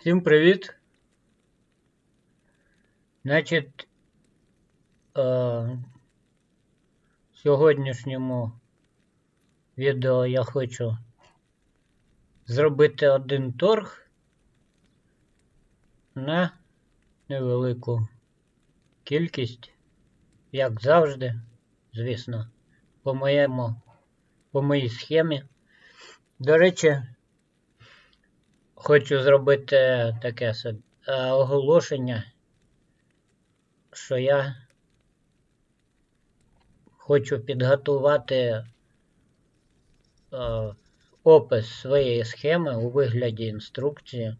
Всім привіт! Значить, е, сьогоднішньому відео я хочу зробити один торг на невелику кількість, як завжди, звісно, по моєму, по моїй схемі. До речі, Хочу зробити таке собі е, оголошення, що я хочу підготувати е, опис своєї схеми у вигляді інструкції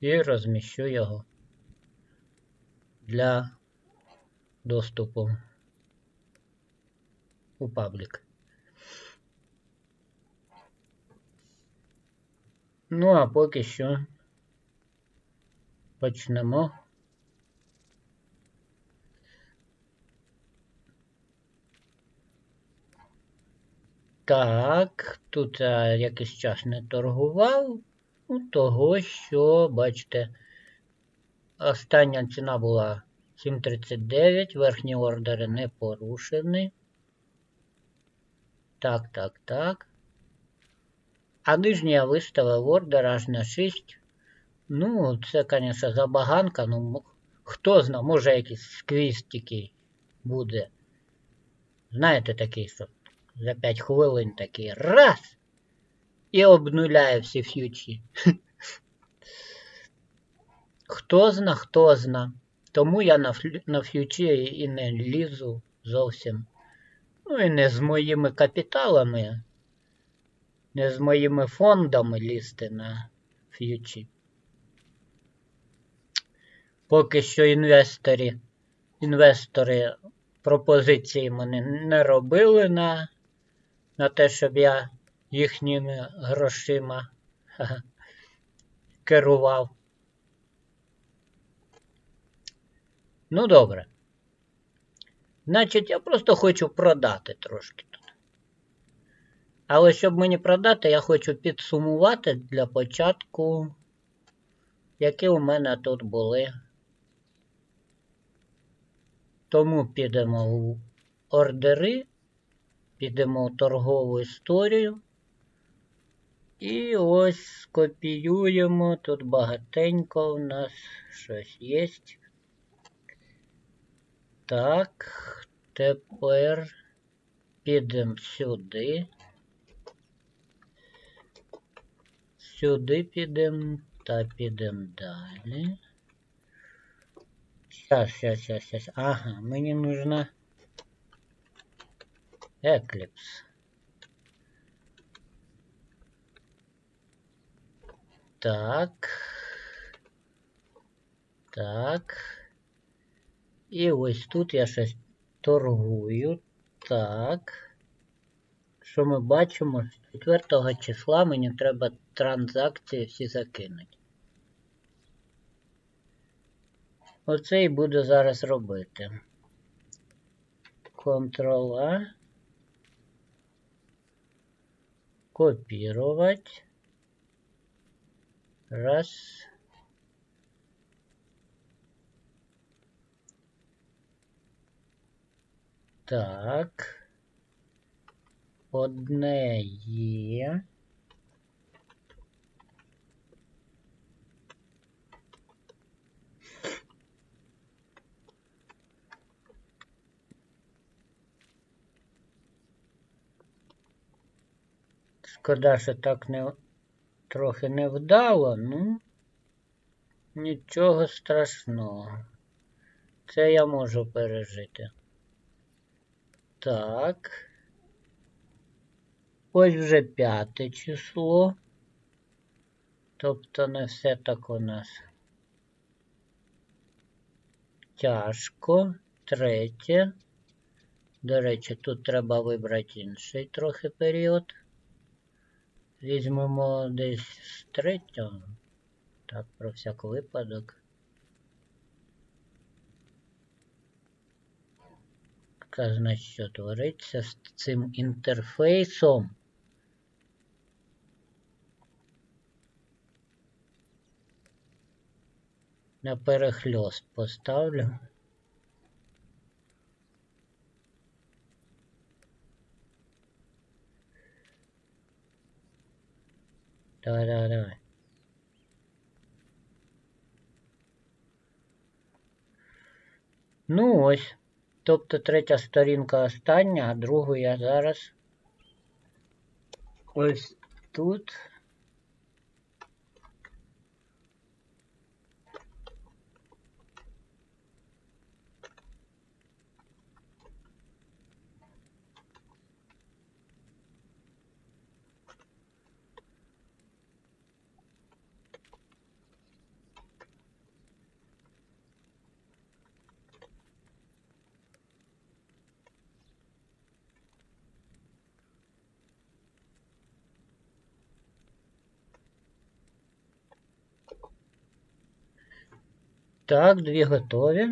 і розміщу його для доступу у паблік. Ну, а поки що почнемо. Так, тут я якийсь час не торгував. Ну, того, що, бачите, остання ціна була 7.39, верхні ордери не порушені. Так, так, так. А нижній я виставив ордер аж на 6. Ну, це, звісно, забаганка. Ну, хто знає, може якийсь сквіз буде. Знаєте, такий, що за 5 хвилин такий раз. І обнуляє всі ф'ючі. Хто зна, хто зна. Тому я на, на ф'ючі і не лізу зовсім. Ну і не з моїми капіталами не з моїми фондами лізти на ф'ючі. Поки що інвестори, інвестори пропозиції мене не робили на, на те, щоб я їхніми грошима керував. Ну, добре. Значить, я просто хочу продати трошки. Але щоб мені продати, я хочу підсумувати для початку, які у мене тут були. Тому підемо у ордери, підемо у торгову історію. І ось скопіюємо. Тут багатенько у нас щось є. Так, тепер підемо сюди. Сюди підемо та підемо далі. Сейчас, сейчас, сейчас, сейчас. Ага, мені нужна Eclipse. Так. Так. І ось тут я щось торгую. Так. Що ми бачимо? з 4 числа мені треба транзакції всі закинути. Оце і буду зараз робити. Ctrl-A. Копірувати. Раз. Так. Одне є. Шкода, що так не трохи не вдало, ну нічого страшного. Це я можу пережити. Так. Ось вже п'яте число. Тобто не все так у нас тяжко. Третє. До речі, тут треба вибрати інший трохи період. Візьмемо десь з третього. Так, про всяк випадок. Казна, що твориться з цим інтерфейсом. На перехльост поставлю. Давай, давай, давай. Ну ось. Тобто третя сторінка остання, а другу я зараз ось тут. Так, дві готові.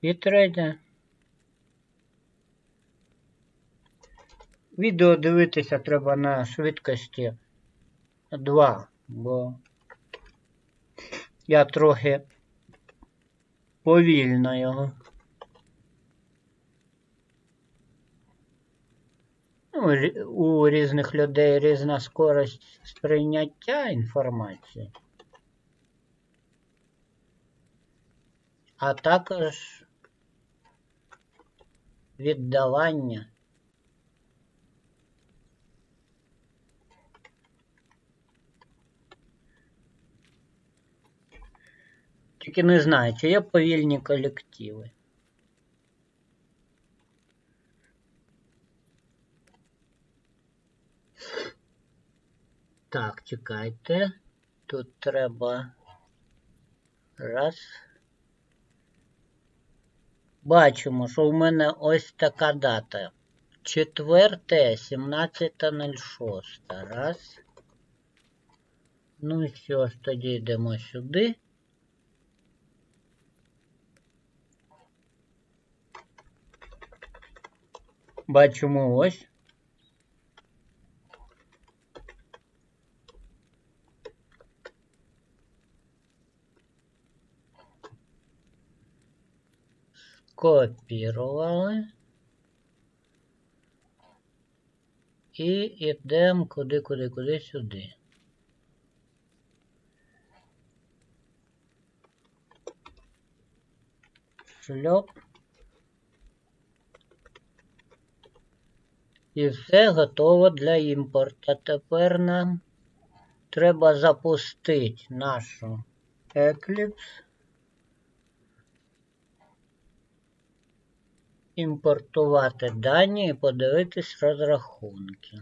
І третя. Відео дивитися треба на швидкості 2, бо я трохи повільно його. Ну, у різних людей різна скорость сприйняття інформації, а також віддавання. Тільки не знаю, чи є повільні колективи. Так, чекайте. Тут треба. Раз. Бачимо, що в мене ось така дата. Четверте, 17.06. Раз. Ну що ж, тоді йдемо сюди. Бачимо ось. Копірували. І йдемо куди, куди, куди сюди. Шльоп. І все готово для імпорту. Тепер нам треба запустити нашу Eclipse. Імпортувати дані і подивитись розрахунки.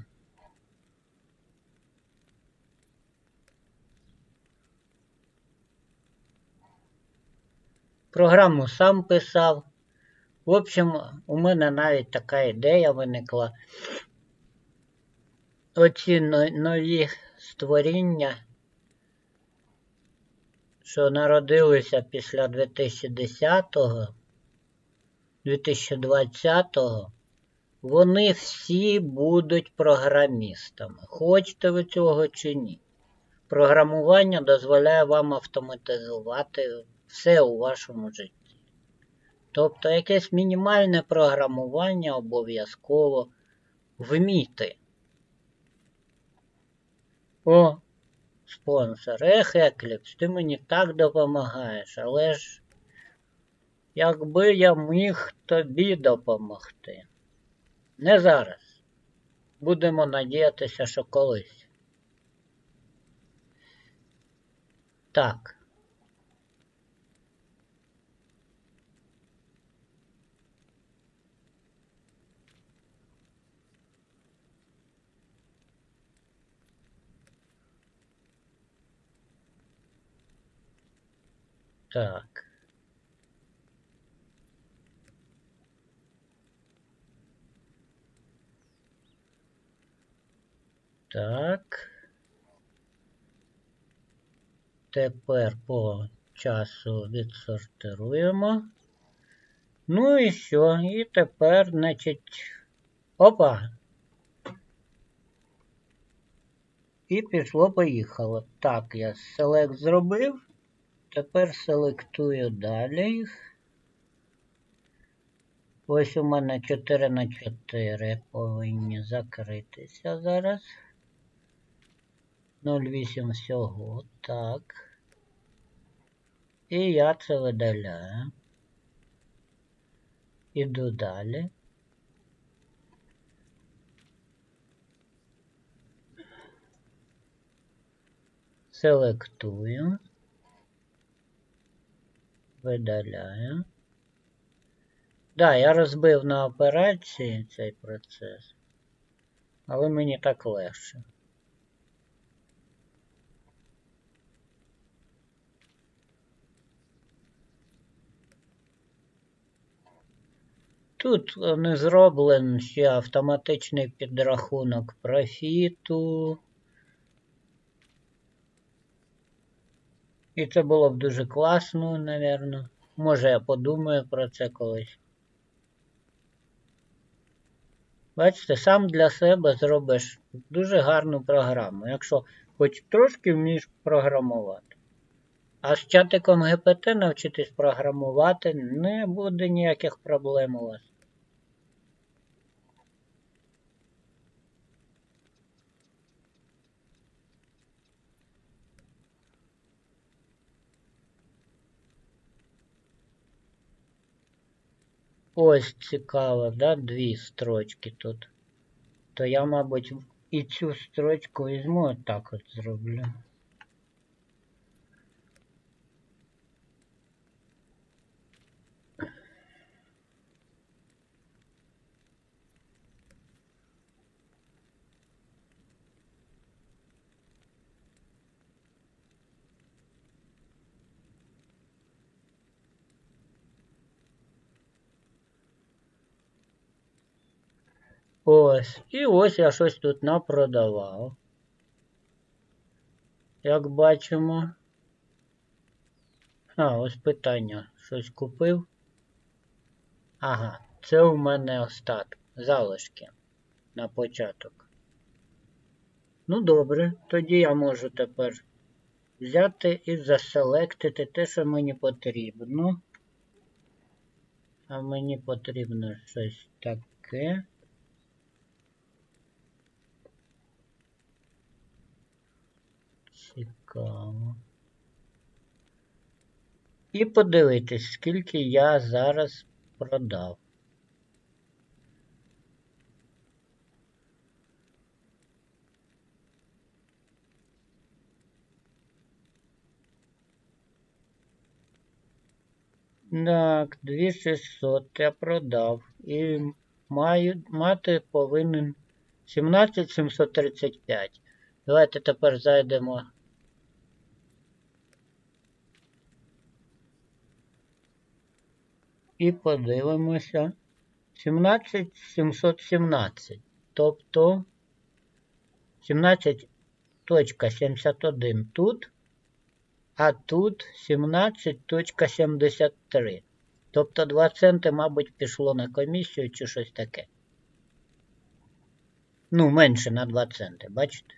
Програму сам писав. В общем, у мене навіть така ідея виникла. Оці нові створіння, що народилися після 2010-го. 2020-го вони всі будуть програмістами. Хочете ви цього чи ні? Програмування дозволяє вам автоматизувати все у вашому житті. Тобто якесь мінімальне програмування обов'язково вміти. О, спонсор, ех, Екліпс, ти мені так допомагаєш, але ж якби я міг тобі допомогти. Не зараз. Будемо надіятися, що колись. Так. Так. Так. Тепер по часу відсортируємо. Ну і що? І тепер, значить, опа. І пішло, поїхало. Так, я селект зробив. Тепер селектую далі їх. Ось у мене 4 на 4 повинні закритися зараз. 0,8 всього. Так. І я це видаляю. Іду далі. Селектую. Видаляю. Да, я розбив на операції цей процес, але мені так легше. Тут не зроблений ще автоматичний підрахунок профіту. І це було б дуже класно, напевно. Може я подумаю про це колись. Бачите, сам для себе зробиш дуже гарну програму, якщо хоч трошки вмієш програмувати. А з чатиком ГПТ навчитись програмувати не буде ніяких проблем у вас. Ось цікаво, да? Дві строчки тут. То я, мабуть, і цю строчку візьму отак от зроблю. Ось. І ось я щось тут напродавав. Як бачимо. А, ось питання. Щось купив. Ага, це у мене остаток. Залишки на початок. Ну добре, тоді я можу тепер взяти і заселектити те, що мені потрібно. А мені потрібно щось таке. Цікаво. І подивитись, скільки я зараз продав. Так, 2600 я продав. І маю, мати повинен 17735. Давайте тепер зайдемо. І подивимося. 17717. Тобто 17.71 тут, а тут 17.73. Тобто 2 центи, мабуть, пішло на комісію чи щось таке. Ну, менше на 2 центи, бачите?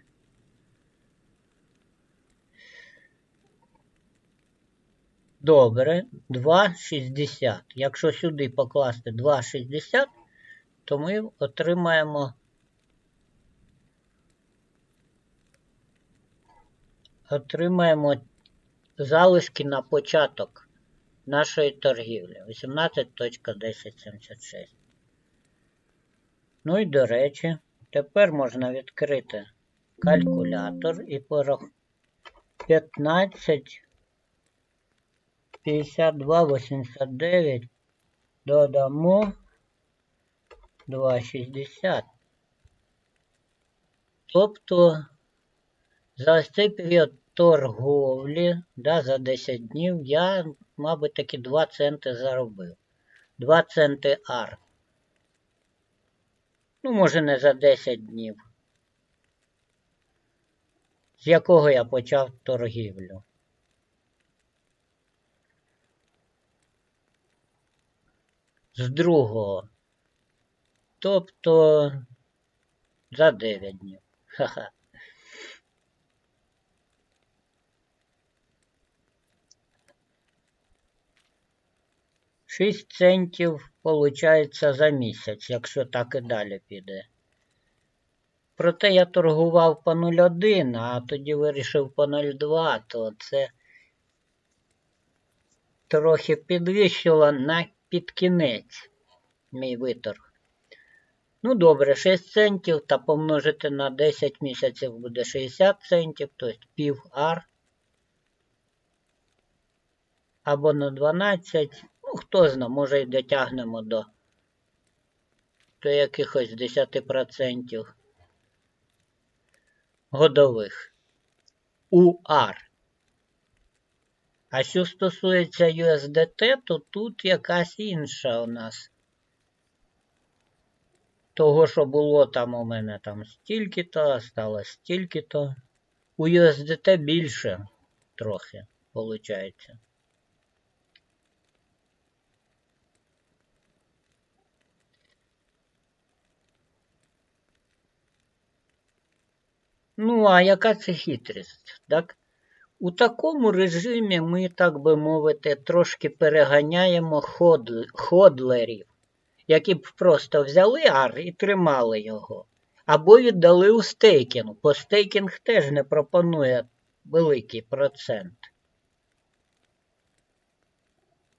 Добре, 2,60. Якщо сюди покласти 2,60, то ми отримаємо отримаємо залишки на початок нашої торгівлі 18.1076. Ну і до речі, тепер можна відкрити калькулятор і порахувати 15. 52,89 додамо 2,60. Тобто за цей період торговлі, да, за 10 днів, я, мабуть, таки 2 центи заробив. 2 центи ар. Ну, може, не за 10 днів. З якого я почав торгівлю. з другого. Тобто за 9 днів. Ха-ха. Шість центів виходить за місяць, якщо так і далі піде. Проте я торгував по 0,1, а тоді вирішив по 0,2, то це трохи підвищило на підкінець мій виторг. Ну добре, 6 центів та помножити на 10 місяців буде 60 центів, тобто пів ар. Або на 12. Ну, хто знає, може і дотягнемо до, до якихось 10% годових УАР. А що стосується USDT, то тут якась інша у нас. Того, що було там у мене там стільки-то, стало стільки-то. У USDT більше трохи, виходить. Ну, а яка це хитрість? Так? У такому режимі ми, так би мовити, трошки переганяємо ход... ходлерів, які б просто взяли ар і тримали його. Або віддали у стейкінг, бо стейкінг теж не пропонує великий процент.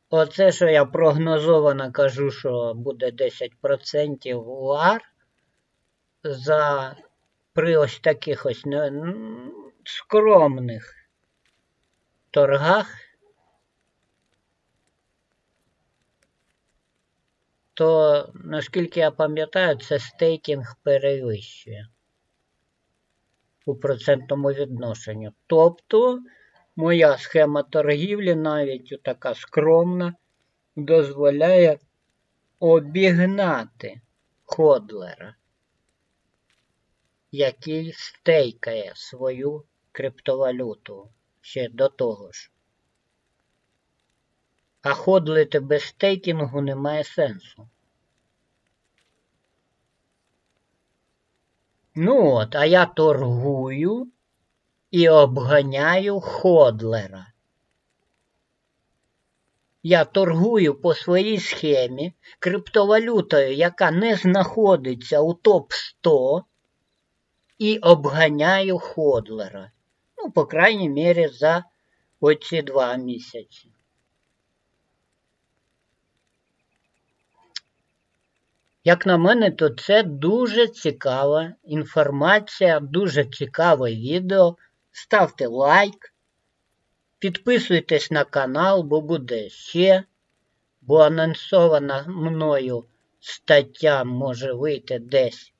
Оце, що я прогнозовано кажу, що буде 10% у ар за при ось таких ось скромних торгах, то, наскільки я пам'ятаю, це стейкінг перевищує у процентному відношенню. Тобто моя схема торгівлі, навіть така скромна, дозволяє обігнати ходлера який стейкає свою криптовалюту ще до того ж. А ходлити без стейкінгу немає сенсу. Ну от, а я торгую і обганяю ходлера. Я торгую по своїй схемі криптовалютою, яка не знаходиться у топ 100 і обганяю Ходлера. Ну, по крайній мірі, за оці два місяці. Як на мене, то це дуже цікава інформація, дуже цікаве відео. Ставте лайк, підписуйтесь на канал, бо буде ще, бо анонсована мною стаття може вийти десь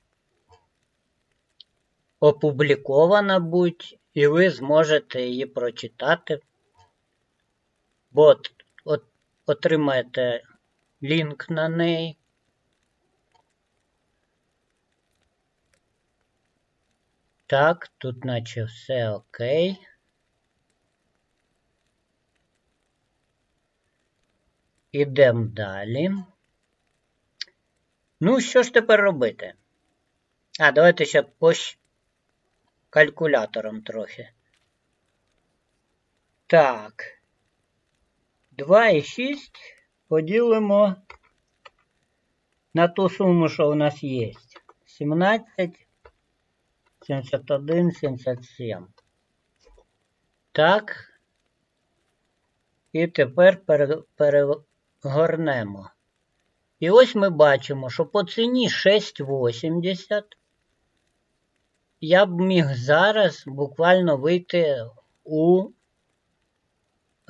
опублікована будь, і ви зможете її прочитати. Бо от, от, отримаєте лінк на неї. Так, тут наче все окей. Ідемо далі. Ну, що ж тепер робити? А, давайте ще пощ калькулятором трохи. Так. 2,6 поділимо на ту суму, що у нас є. 17, 71, 77. Так. І тепер перегорнемо. І ось ми бачимо, що по ціні 6,80 я б міг зараз буквально вийти у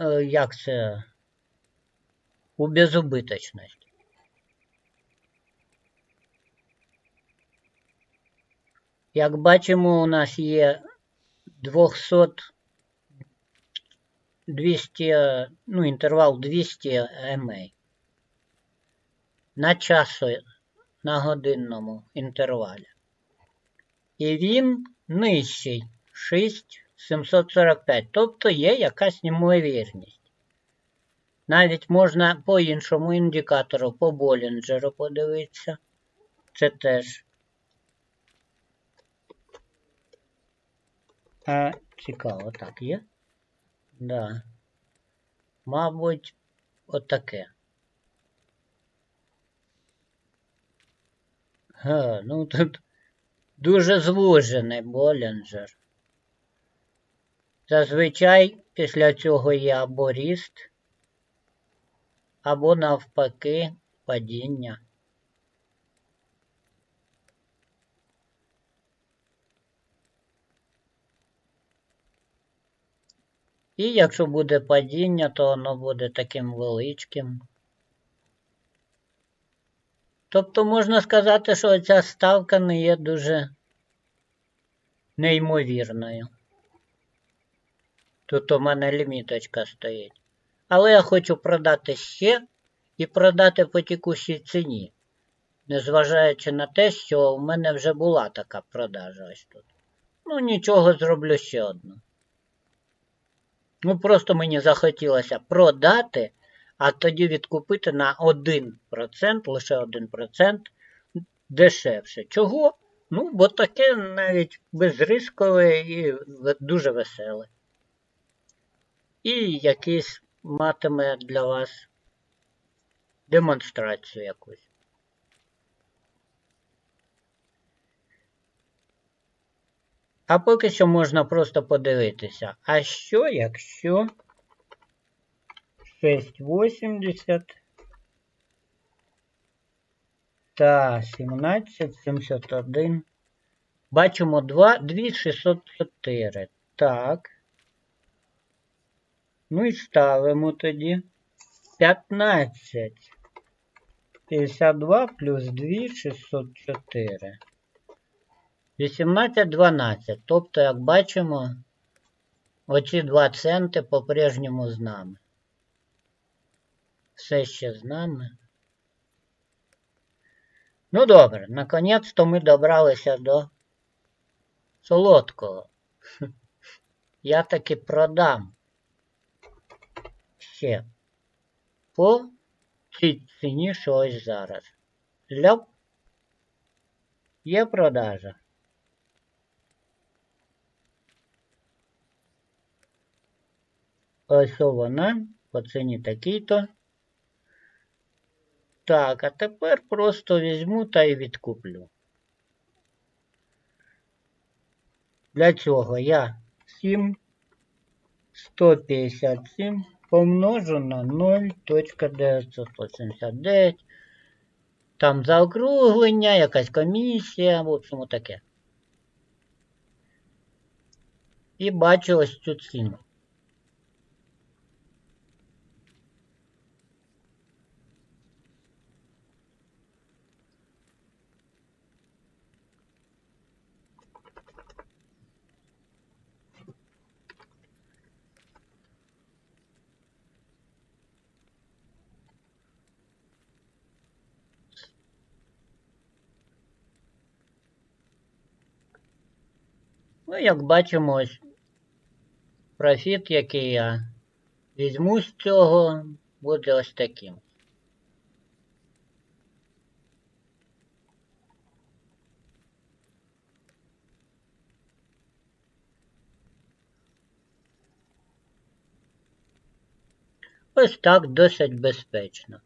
е, як це, у безубиточність. Як бачимо, у нас є 200 200, ну, інтервал 200 МА на часу на годинному інтервалі. І він нижчий 6745. Тобто є якась ймовірність. Навіть можна по іншому індикатору, по Болінджеру подивитися. Це теж. А, Цікаво, так є? Да. Мабуть, отаке. От Га, ну тут дуже звужений Болінджер. Зазвичай після цього є або ріст, або навпаки падіння. І якщо буде падіння, то воно буде таким величким. Тобто можна сказати, що ця ставка не є дуже неймовірною. Тут у мене ліміточка стоїть. Але я хочу продати ще і продати по текущій ціні. Незважаючи на те, що в мене вже була така продажа ось тут. Ну, нічого зроблю ще одну. Ну, просто мені захотілося продати, а тоді відкупити на 1%, лише 1% дешевше. Чого? Ну, бо таке навіть безрискове і дуже веселе. І якийсь матиме для вас демонстрацію якусь. А поки що можна просто подивитися. А що, якщо 6,80 та 17,71. Бачимо 2, 2,604. Так. Ну і ставимо тоді 15. 52 плюс 2, 604. 18, 12. Тобто, як бачимо, оці 2 центи по-прежньому з нами. Все ще з нами. Ну добре, наконець-то ми добралися до солодкого. Я таки продам ще по цій ціні, що ось зараз. Ляп. Є продажа. Ось вона по ціні такій-то. Так, а тепер просто візьму та й відкуплю. Для цього я 7 157 помножу на 0.989. Там заокруглення, якась комісія, в общем, таке. І бачу ось цю ціну. Ну, як бачимо, профіт, який я візьму з цього, буде ось таким. Ось так досить безпечно.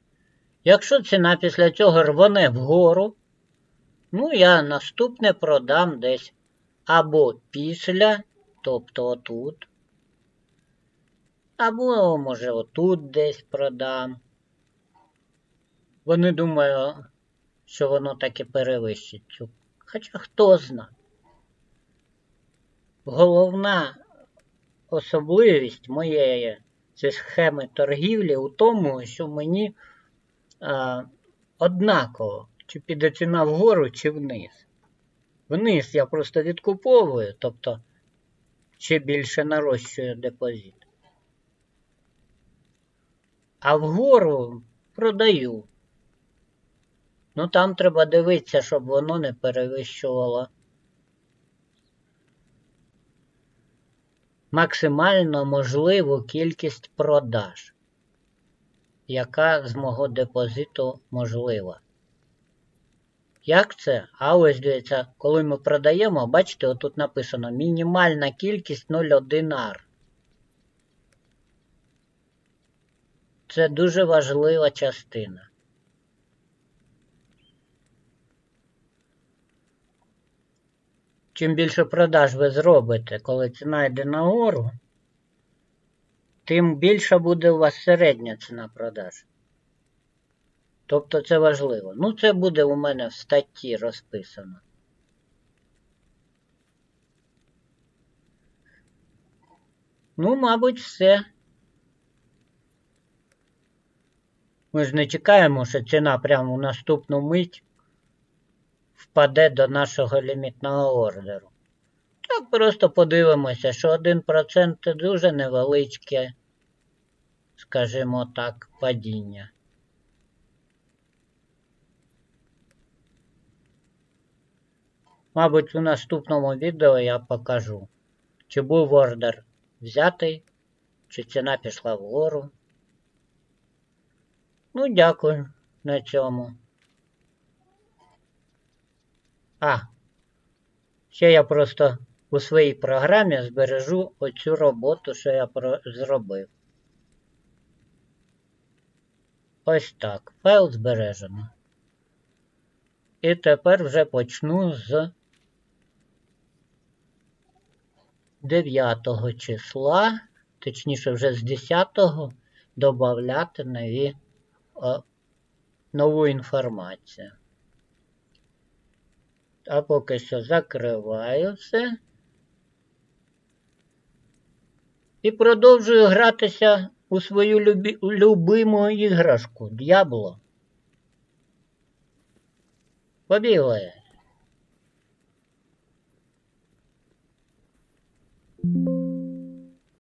Якщо ціна після цього рвоне вгору, ну я наступне продам десь або після, тобто отут. Або, може, отут десь продам. Вони думаю, що воно таки перевищить цю. Хоча хто зна. Головна особливість моєї цієї схеми торгівлі у тому, що мені а, однаково, чи піде ціна вгору, чи вниз. Вниз я просто відкуповую, тобто ще більше нарощую депозит. А вгору продаю. Ну там треба дивитися, щоб воно не перевищувало максимально можливу кількість продаж, яка з мого депозиту можлива. Як це? А ось дивіться, коли ми продаємо, бачите, отут написано мінімальна кількість 0,1 AR. Це дуже важлива частина. чим більше продаж ви зробите, коли ціна йде нагору, тим більша буде у вас середня ціна продаж. Тобто це важливо. Ну, це буде у мене в статті розписано. Ну, мабуть, все. Ми ж не чекаємо, що ціна прямо у наступну мить впаде до нашого лімітного ордеру. Так просто подивимося, що 1% це дуже невеличке, скажімо так, падіння. Мабуть, у наступному відео я покажу, чи був ордер взятий, чи ціна пішла вгору. Ну, дякую на цьому. А, ще я просто у своїй програмі збережу оцю роботу, що я зробив. Ось так. Файл збережено. І тепер вже почну з 9 числа, точніше вже з 10-го, додати нові, нову інформацію. А поки що закриваю все. І продовжую гратися у свою любі... любиму іграшку Д'ябло. Побігли. thank you